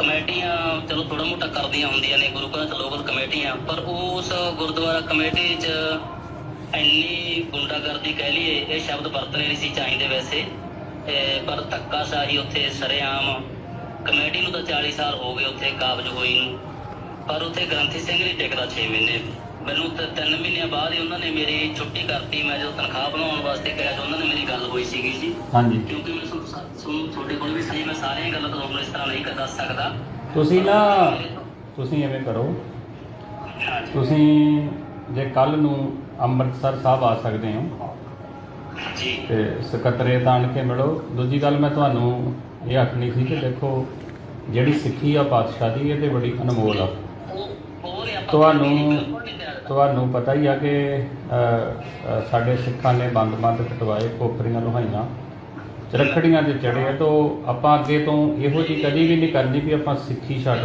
ਕਮੇਟੀਆਂ ਚਲੋ ਥੋੜਾ ਮੋਟਾ ਕਰਦੀਆਂ ਹੁੰਦੀਆਂ ਨੇ ਗੁਰੂ ਘਰਾਂ ਲੋਕਲ ਕਮੇਟੀਆਂ ਪਰ ਉਸ ਗੁਰਦੁਆਰਾ ਕਮੇਟੀ 'ਚ ਇੰਨੀ ਗੁੰਡਾਗਰਦੀ ਕਹਿ ਲਈਏ ਇਹ ਸ਼ਬਦ ਵਰਤਨੇ ਨਹੀਂ ਸੀ ਚਾਹੀਦੇ ਵੈਸੇ। ਪਰ ਧੱਕਾਸ਼ਾਹੀ ਉੱਥੇ ਸਰੇਆਮ ਕਮੇਟੀ ਨੂੰ ਤਾਂ 40 ਸਾਲ ਹੋ ਗਏ ਉੱਥੇ ਕਾਬਜ ਹੋਈ ਨੂੰ। ਪਰ ਉੱਥੇ ਗ੍ਰੰਥੀ ਸਿੰਘ ਨਹੀਂ ਟਿਕਦਾ 6 ਮਹੀਨੇ। ਮੈਨੂੰ ਤਾਂ 3 ਮਹੀਨਿਆਂ ਬਾਅਦ ਹੀ ਉਹਨਾਂ ਨੇ ਮੇਰੀ ਛੁੱਟੀ ਕਰਤੀ ਮੈਂ ਜਦੋਂ ਤਨਖਾਹ ਬਣਾਉਣ ਵਾਸਤੇ ਕਿਹਾ ਤਾਂ ਉਹਨਾਂ ਨੇ ਮੇਰੀ ਗੱਲ ਹੋਈ ਸੀਗੀ ਜੀ। ਹਾਂਜੀ। ਕਿਉਂਕਿ ਮੈਂ ਤੁਹਾਨੂੰ ਸਾ- ਤੁਹਾਨੂੰ ਤੁਹਾਡੇ ਕੋਲ ਵੀ ਸਹੀ ਮੈਂ ਸਾਰੀਆਂ ਗੱਲਾਂ ਤੁਹਾਨੂੰ ਇਸ ਤਰ੍ਹਾਂ ਨਹੀਂ ਕਰ ਦੱਸ ਸਕਦਾ। ਤੁਸੀਂ ਨਾ ਤੁਸੀਂ ਐਵੇਂ ਕਰੋ। ਤੁਸੀਂ ਜੇ ਕੱਲ ਨੂੰ ਅੰਮ੍ਰਿਤਸਰ ਸਾਹਿਬ ਆ ਸਕਦੇ ਹੋ ਜੀ। ਤੇ ਸਕੱਤਰੇਤ ਆਣ ਕੇ ਮਿਲੋ। ਦੂਜੀ ਗੱਲ ਮੈਂ ਤੁਹਾਨੂੰ ਇਹ ਆਖਣੀ ਸੀ ਕਿ ਦੇਖੋ ਜਿਹੜੀ ਸਿੱਖੀ ਆ ਪਾਤਸ਼ਾਹ ਦੀ ਇਹ ਤੇ ਬੜੀ ਅਨਮੋਲ ਆ। ਤੁਹਾਨੂੰ। ਤੁਹਾਨੂੰ ਪਤਾ ਹੀ ਆ ਕਿ ਸਾਡੇ ਸਿੱਖਾਂ ਨੇ ਬੰਦ-ਬੰਦ ਕਟਵਾਏ ਕੋਪਰੀਆਂ ਲੋਹਾਈਆਂ। ਰੱਖੜੀਆਂ ਤੇ ਚੜੇ ਆ, ਤੋਂ ਆਪਾਂ ਅੱਗੇ ਤੋਂ ਇਹੋ ਜਿਹੀ ਕਦੀ ਵੀ ਨਹੀਂ ਕਰਨੀ ਵੀ ਆਪਾਂ ਸਿੱਖੀ ਛੱਡ